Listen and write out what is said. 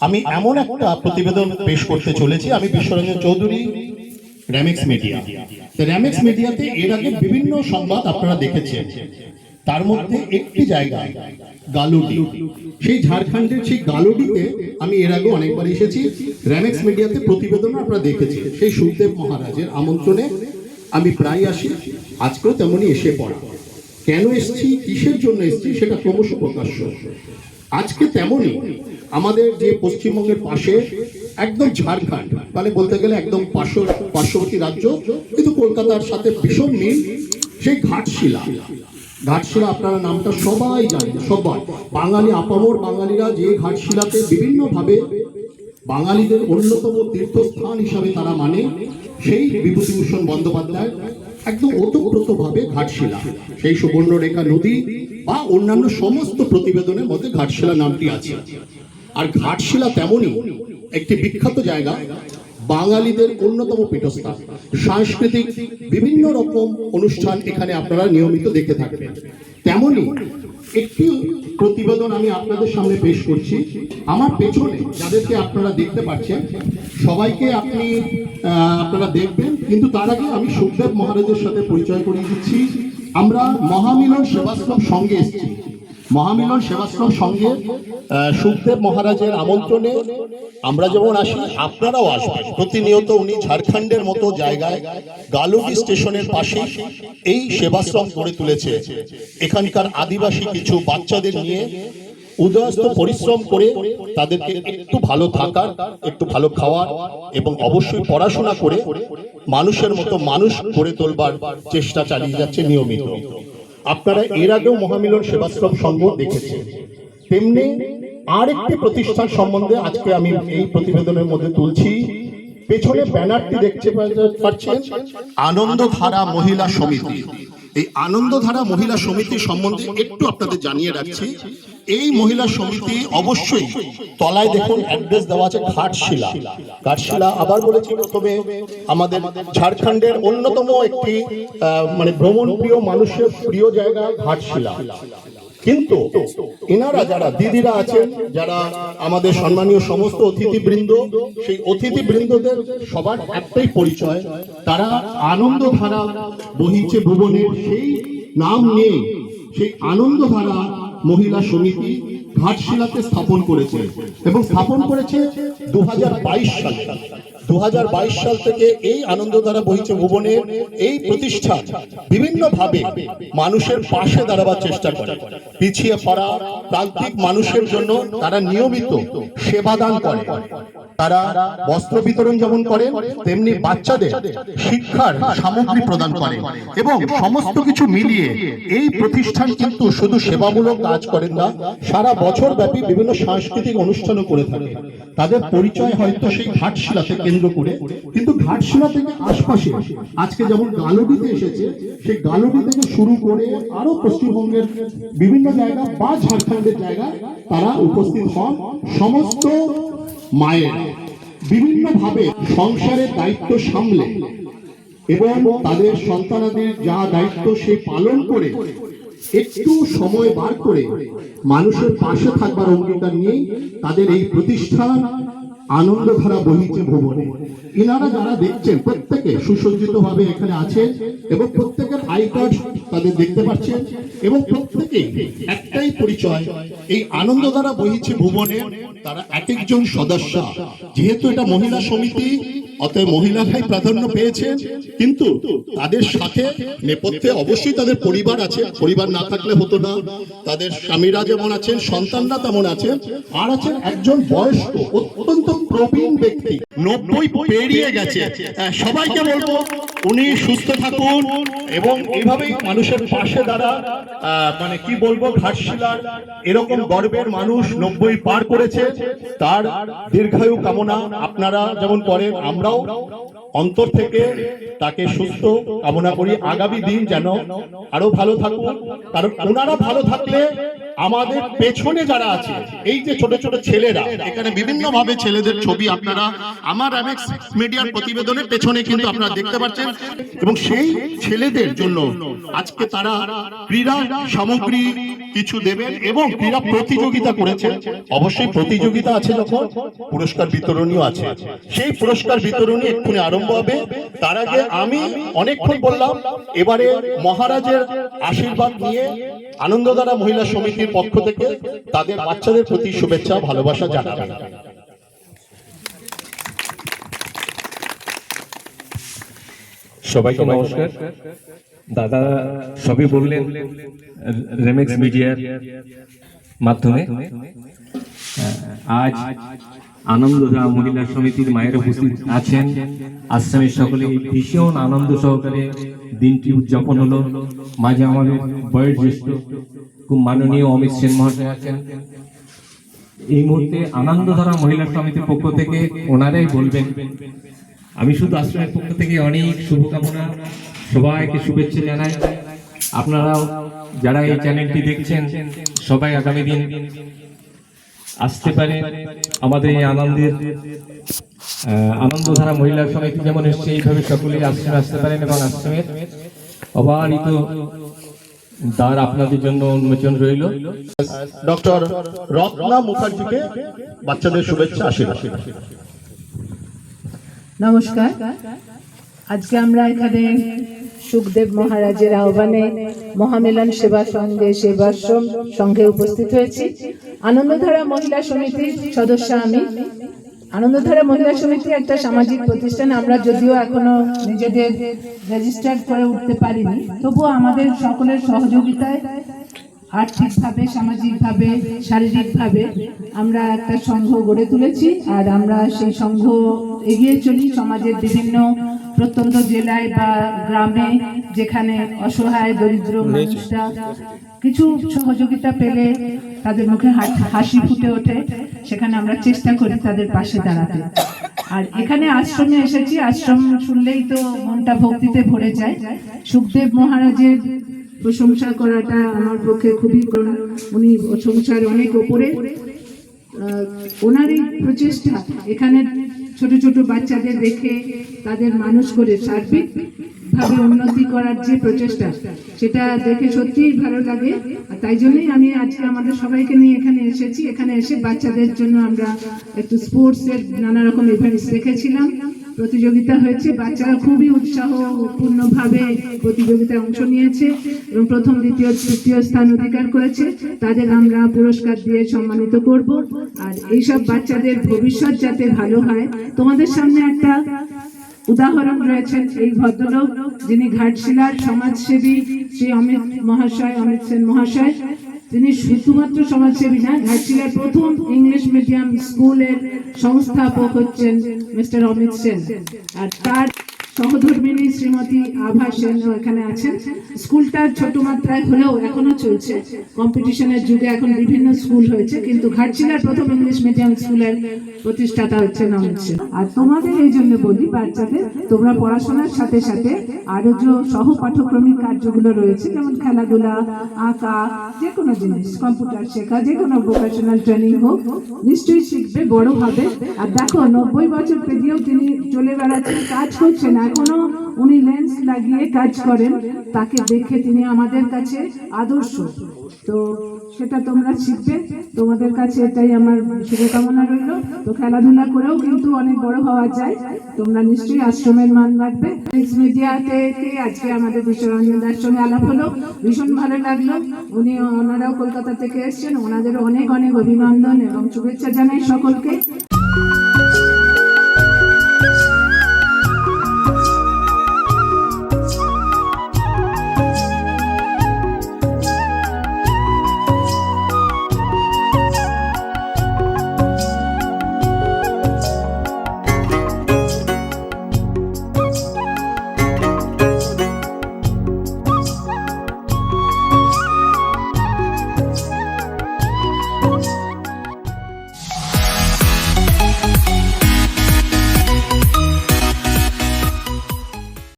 আমি এমন একটা প্রতিবেদন পেশ করতে চলেছি। আমি বিশ্বরঞ্জন চৌধুরী র্যামিক্স মিডিয়া তো র্যামিক্স মিডিয়াতে এর আগে বিভিন্ন সংবাদ আপনারা দেখেছেন। তার মধ্যে একটি জায়গা, গালুডি। সেই ঝাড়খণ্ডের সেই গালুডিতে আমি এর আগে অনেকবার এসেছি। র্যামিক্স মিডিয়াতে প্রতিবেদন আপনারা দেখেছেন। সেই সুখদেব মহারাজের আমন্ত্রণে আমি প্রায় আসি। আজকেও তেমনই এসে পড়া। কেন এসছি, কিসের জন্য এসছি, সেটা ক্রমশ প্রকাশ্য। আজকে তেমনই আমাদের যে পশ্চিমবঙ্গের পাশে একদম ঝাড়খণ্ড মানে বলতে গেলে একদম পার্শ্ব পার্শ্ববর্তী রাজ্য, কিন্তু কলকাতার সাথে ভীষণ মিল, সেই ঘাটশিলা। ঘাটশিলা আপনারা নামটা সবাই জানেন, সবাই। বাঙালি আপামর বাঙালিরা যে ঘাটশিলাতে বিভিন্নভাবে বাঙালিদের অন্যতম তীর্থস্থান হিসাবে তারা মানে সেই বিভূতিভূষণ বন্দ্যোপাধ্যায় একদম ওতপ্রোতভাবে ঘাটশিলা। সেই সুবর্ণরেখা নদী বা অন্যান্য সমস্ত প্রতিবেদনের মধ্যে ঘাটশিলা নামটি আছে। আর ঘাটশিলা তেমনই একটি বিখ্যাত জায়গা, বাঙালিদের অন্যতম পীঠস্থান। সাংস্কৃতিক বিভিন্ন রকম অনুষ্ঠান এখানে আপনারা নিয়মিত দেখে থাকবেন। তেমনই একটি প্রতিবেদন আমি আপনাদের সামনে পেশ করছি। আমার পেছনে যাদেরকে আপনারা দেখতে পাচ্ছেন, সবাইকে আপনি আপনারা দেখবেন। কিন্তু তার আগে আমি সুখদেব মহারাজের সাথে পরিচয় করিয়ে দিচ্ছি। আমরা মহামিলন সেবাশ্রম সঙ্গে এসেছি। মহামিলন সেবাশ্রম সঙ্গে সুখদেব মহারাজের আমন্ত্রণে আমরা যেমন আসি, আপনারাও আসবেন। প্রতিনিয়ত উনি ঝাড়খণ্ডের মতো জায়গায় গালুডি স্টেশনের পাশে এই সেবাশ্রম গড়ে তুলেছে। এখানকার আদিবাসী কিছু বাচ্চাদের নিয়ে উদয়স্ত পরিশ্রম করে তাদেরকে একটু ভালো থাকার, একটু ভালো খাওয়ার এবং অবশ্যই পড়াশোনা করে মানুষের মতো মানুষ গড়ে তোলবার চেষ্টা চালিয়ে যাচ্ছে নিয়মিত। আপনারা এর আগেও মহামিলন সেবাশ্রম সংঘ দেখেছেন তেমনি আর একটি প্রতিষ্ঠান সম্বন্ধে আজকে আমি এই প্রতিবেদনের মধ্যে তুলছি। পেছনে ব্যানারটি দেখতে পাচ্ছেন আনন্দধারা মহিলা সমিতি। এই আনন্দধারা মহিলা সমিতি সম্বন্ধে একটু আপনাদের জানিয়ে রাখছি। এই মহিলা সমিতি অবশ্যই তলায় দেখুন অ্যাড্রেস দেওয়া আছে ঘাটশিলা। ঘাটশিলা আবার বলেছি প্রথমে আমাদের ঝাড়খণ্ডের অন্যতম একটি মানে ভ্রমণ প্রিয় মানুষের প্রিয় জায়গা ঘাটশিলা। কিন্তু এনারা যারা দিদিরা আছেন, যারা আমাদের সম্মানীয় সমস্ত অতিথিবৃন্দ, সেই অতিথিবৃন্দদের সবার একটাই পরিচয়, তারা আনন্দধারা বহিছে ভুবনের সেই নাম নিয়ে সেই আনন্দধারা মহিলা সমিতি ঘাটশিলাতে স্থাপন করেছে এবং স্থাপন করেছে দু হাজার বাইশ সালে। দু হাজার বাইশ সাল থেকে এই আনন্দধারা বহিছে ভুবনের এই প্রতিষ্ঠান বিভিন্ন ভাবে মানুষের পাশে দাঁড়াবার চেষ্টা করে। পিছিয়ে পড়া প্রান্তিক মানুষের জন্য তারা নিয়মিত সেবাদান করে। তারা বস্ত্র বিতরণ যেমন করে, তেমনি বাচ্চাদের শিক্ষার সামগ্রী প্রদান করে। এবং সমস্ত কিছু মিলিয়ে এই প্রতিষ্ঠান কিন্তু শুধু সেবামূলক কাজ করেন না, সারা বছর ব্যাপী বিভিন্ন সাংস্কৃতিক অনুষ্ঠানও করে থাকে। তাদের পরিচয় হয়তো সেই ঘাটশিলাতে কেন্দ্র করে, কিন্তু ঘাটশিলা থেকে আশপাশে, আজকে যেমন গালুডিতে এসেছে, সেই গালুডি থেকে শুরু করে আরও পশ্চিমবঙ্গের বিভিন্ন জায়গা বা ঝাড়খণ্ডের জায়গায় তারা উপস্থিত হন। সমস্ত মায়ের বিভিন্নভাবে সংসারের দায়িত্ব সামলে এবং তাদের সন্তানাদের যা দায়িত্ব সে পালন করে, একটু সময় বার করে মানুষের পাশে থাকবার অঙ্গীকার নিয়ে তাদের এই প্রতিষ্ঠান আনন্দধারা বহিছে ভুবনে। এনারা যারা দেখছেন, প্রত্যেকে সুসজ্জিত ভাবে এখানে আছে এবং প্রত্যেকের আই কার্ড তাদের দেখতে পাচ্ছেন এবং প্রত্যেকে একটাই পরিচয়, এই আনন্দধারা বহিছে ভুবনে। তারা এক একজন সদস্য। যেহেতু এটা মহিলা সমিতি অতএব মহিলারাই প্রাধান্য পেয়েছেন কিন্তু তাদের সাথে নেপথ্যে অবশ্যই তাদের পরিবার আছে। পরিবার না থাকলে হতো না। তাদের স্বামীরা যেমন আছেন, সন্তানরা তেমন আছেন। আর আছেন একজন বয়স্ক, অত্যন্ত প্রবীণ ব্যক্তি। নব্বই পেরিয়ে গেছে। সবাইকে বলব, উনি সুস্থ থাকুন এবং এইভাবেই মানুষের পাশে দাঁড়া মানে কি বলব, ঘাটশিলার এরকম গর্বের মানুষ নব্বই পার করেছে। তার দীর্ঘায়ু কামনা আপনারা যেমন করেন আমরাও অন্তর থেকে তাকে সুস্থ কামনা করি। আগামী দিন যেন আরও ভালো থাকুন কারণ ওনারা ভালো থাকলে আমাদের পেছনে যারা আছে এই যে ছোট ছোট ছেলেরা এখানে বিভিন্ন ভাবে ছেলেদের ছবি আপনারা আমার এমএক্স মিডিয়ার প্রতিবেদনের পেছনে কিন্তু আপনারা দেখতে পাচ্ছেন। এবং সেই ছেলেদের জন্য আজকে তারা ক্রীড়া সামগ্রী কিছু দেবেন এবং ক্রীড়া প্রতিযোগিতা করেছেন। অবশ্যই প্রতিযোগিতা আছে যখন পুরস্কার বিতরণীও আছে। সেই পুরস্কার বিতরণী এক্ষুনি আরম্ভ হবে। তার আগে আমি অনেকক্ষণ বললাম এবারে মহারাজের আশীর্বাদ নিয়ে আনন্দধারা মহিলা সমিতির পক্ষ থেকে তাদের বাচ্চাদের প্রতি শুভেচ্ছা ভালোবাসা জানাবেন সবাইকে নমস্কার। দাদা সবই বললেন রেমেক্স মিডিয়ার মাধ্যমে। আজ আনন্দদা মহিলা সমিতির মায়ের উপস্থিত আছেন। আশ্রমের সকলে ভীষণ আনন্দ সহকারে দিনটি উদযাপন হলো। মাঝে আমাদের বয়োজ্যেষ্ঠ খুব মাননীয় অমিত সেন মহাশয় আছেন। এই মুহূর্তে আনন্দধারা মহিলা সমিতির পক্ষ থেকে ওনারাই বলবেন, আমি শুধু আশ্রমের পক্ষ থেকে অনেক শুভকামনা, সবাইকে শুভেচ্ছা জানাই। আপনারাও যারা এই চ্যানেলটি দেখছেন, সবাই আগামী দিন আসতে পারে আমাদের এই আনন্দের আনন্দধারা মহিলা সমিতি যেমন এসছে, এইভাবে সকলেই আশ্রমে আসতে পারেন এবং আশ্রমের অবারিত দ্বার আপনাদের জন্য উন্মোচন রইল। ডক্টর রত্না মুখার্জিকে বাচ্চাদের শুভেচ্ছা আশীর্বাদ। নমস্কার। আজকে আমরা এখানে সুখদেব মহারাজের আহ্বানে মহামিলন সেবা সঙ্গে সেবাশ্রম সঙ্গে উপস্থিত হয়েছি। আনন্দধারা মহিলা সমিতির সদস্য আমি। আনন্দধারা মহিলা সমিতি একটা সামাজিক প্রতিষ্ঠান। আমরা যদিও এখনও নিজেদের রেজিস্টার করে উঠতে পারিনি, তবুও আমাদের সকলের সহযোগিতায় আর্থিকভাবে, সামাজিকভাবে, শারীরিকভাবে আমরা একটা সংঘ গড়ে তুলেছি। আর আমরা সেই সংঘ এগিয়ে চলি। সমাজের বিভিন্ন প্রত্যন্ত জেলায় বা গ্রামে যেখানে অসহায় দরিদ্র মানুষরা কিছু সহযোগিতা পেলে তাদের মুখে হাসি ফুটে ওঠে। সেখানে আমরা চেষ্টা করি তাদের পাশে দাঁড়াতে। আর এখানে আশ্রমে এসেছি। আশ্রম শুনলেই তো মনটা ভক্তিতে ভরে যায়। সুখদেব মহারাজের প্রশংসা করাটা আমার পক্ষে খুবই উনি প্রশংসার অনেক ওপরে। আহ, ওনার এই প্রচেষ্টা এখানে ছোট ছোট বাচ্চাদের রেখে তাদের মানুষ করে সার্বিক ভাবে উন্নতি করার যে প্রচেষ্টা, সেটা দেখে সত্যিই ভালো লাগে। আর তাই জন্যই আমি আজকে আমাদের সবাইকে নিয়ে এখানে এসেছি। এখানে এসে বাচ্চাদের জন্য আমরা একটু স্পোর্টস এর নানা রকম ইভেন্টস রেখেছিলাম প্রতিযোগিতা হয়েছে। বাচ্চারা খুবই উৎসাহপূর্ণভাবে প্রতিযোগিতায় অংশ নিয়েছে এবং প্রথম, দ্বিতীয়, তৃতীয় স্থান অধিকার করেছে। তাদের আমরা পুরস্কার দিয়ে সম্মানিত করব। আর এইসব বাচ্চাদের ভবিষ্যৎ যাতে ভালো হয়, তোমাদের সামনে একটা উদাহরণ রয়েছেন এই ভদ্রলোক যিনি ঘাটশিলার সমাজসেবী শ্রী অমিত মহাশয়, অমিত সেন মহাশয়। তিনি শুধুমাত্র সমাজসেবী না, ঘাটশিলার প্রথম ইংলিশ মিডিয়াম স্কুলের সংস্থাপক হচ্ছেন মিস্টার অমিত সেন। আর তার সহধর্মিনী শ্রীমতী আভা সেন এখানে আছেন। স্কুলটা ছোট মাত্রায় হলেও এখনও চলছে। কম্পিটিশনের যুগে এখন বিভিন্ন স্কুল হয়েছে, কিন্তু ঘাটশিলার প্রথম ইংলিশ মিডিয়াম স্কুলের প্রতিষ্ঠাতা হচ্ছেন অমিত সেন। আর তোমাদের এই জন্য বলি, বাচ্চাদের, তোমরা পড়াশোনার সাথে সাথে আরও যে কার্যগুলো রয়েছে, যেমন খেলাধুলা, আঁকা, যে কোনো জিনিস, কম্পিউটার শেখা, যে কোনো ভোকেশনাল ট্রেনিং হোক, নিশ্চয়ই শিখবে বড় হবে আর দেখো, নব্বই বছর পেরিয়েও তিনি চলে বেড়াচ্ছেন, কাজ করছেন এখনও উনি লেন্স লাগিয়ে কাজ করেন। তাকে দেখে তিনি আমাদের কাছে আদর্শ। তো সেটা তোমরা শিখবে। তোমাদের কাছে এটাই আমার শুভকামনা রইল। তো খেলাধুলা করেও কিন্তু অনেক বড় হওয়া যায়। তোমরা নিশ্চয়ই আশ্রমের মান রাখবে। মিক্স মিডিয়াতে আজকে আমাদের বিশ্বরঞ্জন দাস সঙ্গে আলাপ হলো। ভীষণ ভালো লাগল। উনি ওনারাও কলকাতা থেকে এসেছেন। ওনাদের অনেক অনেক অভিনন্দন এবং শুভেচ্ছা জানাই সকলকে।